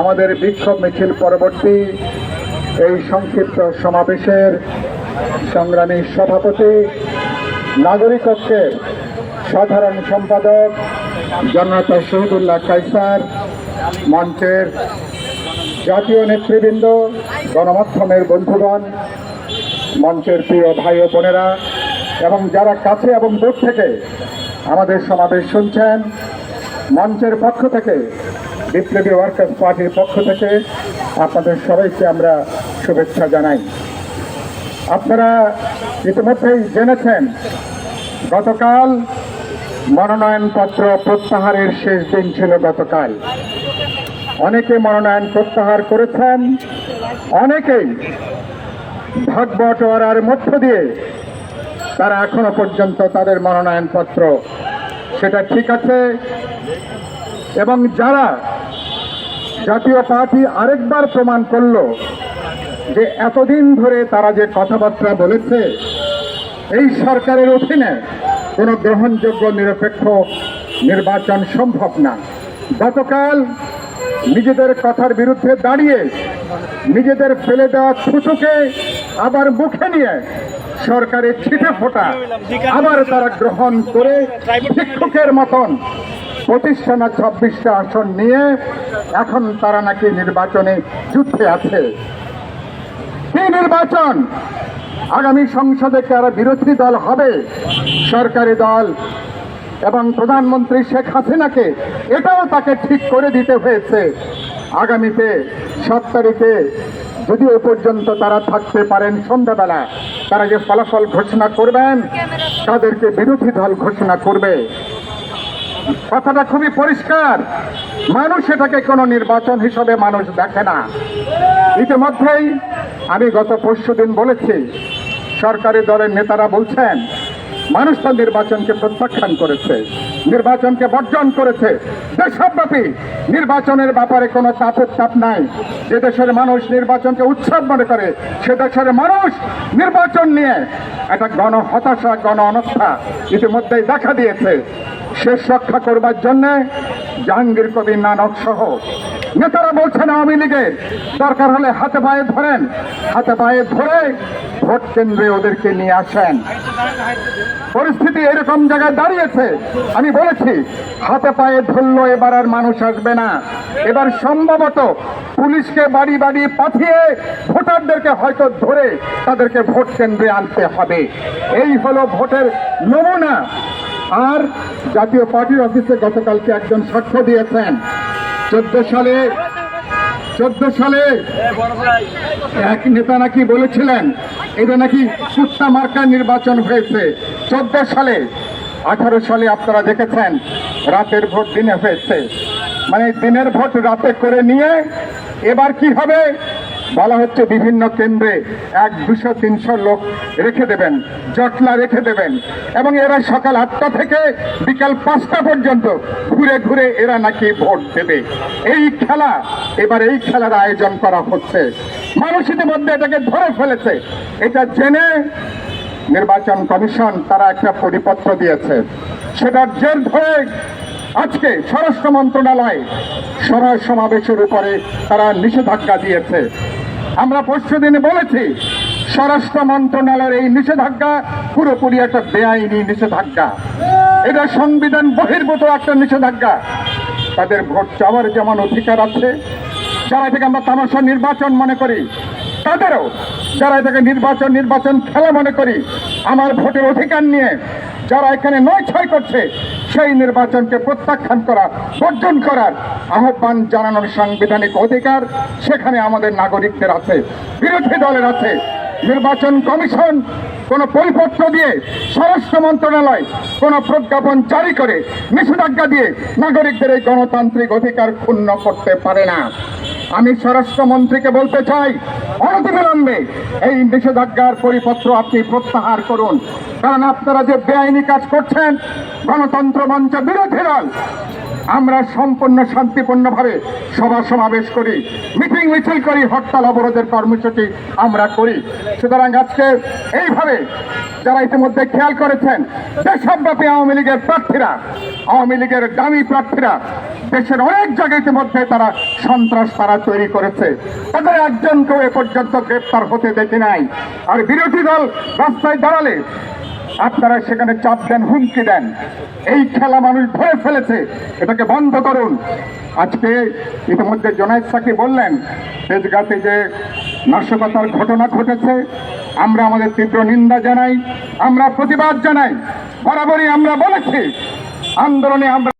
আমাদের বিক্ষোভ মিছিল পরবর্তী এই সংক্ষিপ্ত সমাবেশের সংগ্রামী সভাপতি নাগরিক ঐক্যের সাধারণ সম্পাদক জনতা শহীদুল্লাহ কাইসার মঞ্চের জাতীয় নেতৃবৃন্দ, গণমাধ্যমের বন্ধুগণ, মঞ্চের প্রিয় ভাই ও বোনেরা, এবং যারা কাছে এবং দূর থেকে আমাদের সমাবেশ শুনছেন, মঞ্চের পক্ষ থেকে বিপ্লবী ওয়ার্কার্স পার্টির পক্ষ থেকে আপনাদের সবাইকে আমরা শুভেচ্ছা জানাই। আপনারা ইতিমধ্যেই জেনেছেন, গতকাল মনোনয়নপত্র প্রত্যাহারের শেষ দিন ছিল গতকাল। অনেকে মনোনয়ন প্রত্যাহার করেছেন, অনেকেই ভাগ বটোয়ারার মধ্য দিয়ে তারা এখনও পর্যন্ত তাদের মনোনয়নপত্র, সেটা ঠিক আছে। এবং যারা জাতীয় পার্টি আরেকবার প্রমাণ করল যে এতদিন ধরে তারা যে কথাবার্তা বলেছে, এই সরকারের অধীনে কোনো গ্রহণযোগ্য, নিরপেক্ষ নির্বাচন সম্ভব না। গতকাল নিজেদের কথার বিরুদ্ধে দাঁড়িয়ে নিজেদের ফেলে দেওয়া থুতুকে আবার মুখে নিয়ে সরকারের ছিটে ফোটা আবার তারা গ্রহণ করে শিক্ষকের মতন প্রতিষ্ঠানা ছাব্বিশটা আসন নিয়ে এখন তারা নাকি নির্বাচনে যুদ্ধে আছে। কি নির্বাচন? আগামী সংসদে কারা বিরোধী দল হবে? সরকারি দল এবং প্রধানমন্ত্রী শেখ হাসিনাকে, এটাও তাকে ঠিক করে দিতে হয়েছে। আগামীতে সাত তারিখে যদিও পর্যন্ত তারা থাকতে পারেন সন্ধ্যাবেলা, তারা যে ফলাফল ঘোষণা করবেন, তাদেরকে বিরোধী দল ঘোষণা করবে। কথাটা খুবই পরিষ্কার। মানুষ এটাকে কোনো নির্বাচন হিসেবে মানুষ দেখে না। ইতিমধ্যেই আমি গত পরশু দিন বলেছি, সরকারি দলের নেতারা বলছেন মানুষ তো নির্বাচনকে প্রত্যাখ্যান করেছে, নির্বাচনকে বর্জন করেছে। দেশব্যাপী নির্বাচনের ব্যাপারে কোনো তাপ উত্তাপ নাই। যে দেশের মানুষ নির্বাচনকে উৎসব মনে করে, সে দেশের মানুষ নির্বাচন নিয়ে একটা গণ হতাশা গণ অনস্থা ইতিমধ্যেই দেখা দিয়েছে। শেষ রক্ষা করবার জন্যে জাহাঙ্গীর কবির নানক সহ নেতারা বলছেন আওয়ামী লীগের। দরকার হলে হাতে পায়ে ধরেন। হাতে পায়ে ধরে ভোট কেন্দ্রে ওদেরকে নিয়ে আসেন। পরিস্থিতি এরকম জায়গায় দাঁড়িয়েছে। আমি বলেছি, হাতে পায়ে ধরলো এবার আর মানুষ আসবে না। এবার সম্ভবত পুলিশকে বাড়ি বাড়ি পাঠিয়ে ভোটারদেরকে হয়তো ধরে তাদেরকে ভোট কেন্দ্রে আনতে হবে। এই হলো ভোটের নমুনা। আর জাতীয় পার্টির অফিসে গতকালকে একজন সাক্ষ্য দিয়েছেন। চোদ্দ সালে চোদ্দ সালে এক নেতা নাকি বলেছিলেন, এটা নাকি কুত্তা মার্কা নির্বাচন হয়েছে। চোদ্দ সালে, আঠারো সালে আপনারা দেখেছেন, রাতের ভোট দিনে হয়েছে। মানে দিনের ভোট রাতে করে নিয়ে, এবার কি হবে? বলা হচ্ছে বিভিন্ন কেন্দ্রে এক দুশো তিনশো লোক রেখে দেবেন, জটলা রেখে দেবেন, এবং এরা সকাল আটটা থেকে বিকাল পাঁচটা পর্যন্ত ঘুরে ঘুরে এরা নাকি ভোট দেবে। এই খেলা, এবার এই খেলার আয়োজন করা হচ্ছে। মানুষ ইতিমধ্যে এটাকে ধরে ফেলেছে। এটা জেনে নির্বাচন কমিশন তারা একটা পরিপত্র দিয়েছে। সেটার জের ধরে আজকে স্বরাষ্ট্র মন্ত্রণালয় সভা সমাবেশের উপরে তারা নিষেধাজ্ঞা দিয়েছে। আমরা পরশু দিনে বলেছি, স্বরাষ্ট্র মন্ত্রণালয়ের এই নিষেধাজ্ঞা পুরোপুরি একটা বেআইনি নিষেধাজ্ঞা। এটা সংবিধান বহির্ভূত একটা নিষেধাজ্ঞা। তাদের ভোট চাওয়ার যেমন অধিকার আছে, যারা থেকে আমরা তামাশা নির্বাচন মনে করি, তাদেরও যারা এটাকে নির্বাচন নির্বাচন খেলা মনে করি, আমার ভোটের অধিকার নিয়ে যারা এখানে নয় ছয় করছে সেই নির্বাচনকে প্রত্যাখ্যান করা বর্জন করার আহ্বান জানানোর সাংবিধানিক অধিকার সেখানে আমাদের নাগরিকদের আছে, বিরোধী দলের আছে। নির্বাচন কমিশন কোন পরিপত্র দিয়ে স্বরাষ্ট্র মন্ত্রণালয় কোন প্রজ্ঞাপন জারি করে, নিষেধাজ্ঞা দিয়ে নাগরিকদের এই গণতান্ত্রিক অধিকার ক্ষুণ্ণ করতে পারে না। আমি স্বরাষ্ট্রমন্ত্রীকে বলতে চাই, অনতিবিলম্বে এই নিষেধাজ্ঞার পরিপত্র আপনি প্রত্যাহার করুন। কারণ আপনারা যে বেআইনি কাজ করছেন, গণতন্ত্র মঞ্চ বিরোধী দল আমরা সম্পূর্ণ শান্তিপূর্ণভাবে সভা সমাবেশ করি, মিটিং মিছিল করি, হরতাল অবরোধের কর্মসূচি আমরা করি। সুতরাং আজকে এইভাবে যারা ইতিমধ্যে খেয়াল করেছেন, দেশব্যাপী আওয়ামী লীগের প্রার্থীরা, আওয়ামী লীগের দামি প্রার্থীরা দেশের অনেক জায়গায় ইতিমধ্যে তারা সন্ত্রাস তারা তৈরি করেছে। তাদের একজনকেও এ পর্যন্ত গ্রেপ্তার হতে দেখি নাই। আর বিরোধী দল রাস্তায় দাঁড়ালে আপনারা সেখানে চাপ দেন, হুমকি দেন। এই খেলা মানুষ ভয় ফেলেছে। এটাকে বন্ধ করুন। আজকে ইতিমধ্যে জোনায়দ সাকি বললেন তেজগাতে যে নাশকতার ঘটনা ঘটেছে, আমরা আমাদের তীব্র নিন্দা জানাই, আমরা প্রতিবাদ জানাই। বরাবরই আমরা বলেছি, আন্দোলনে আমরা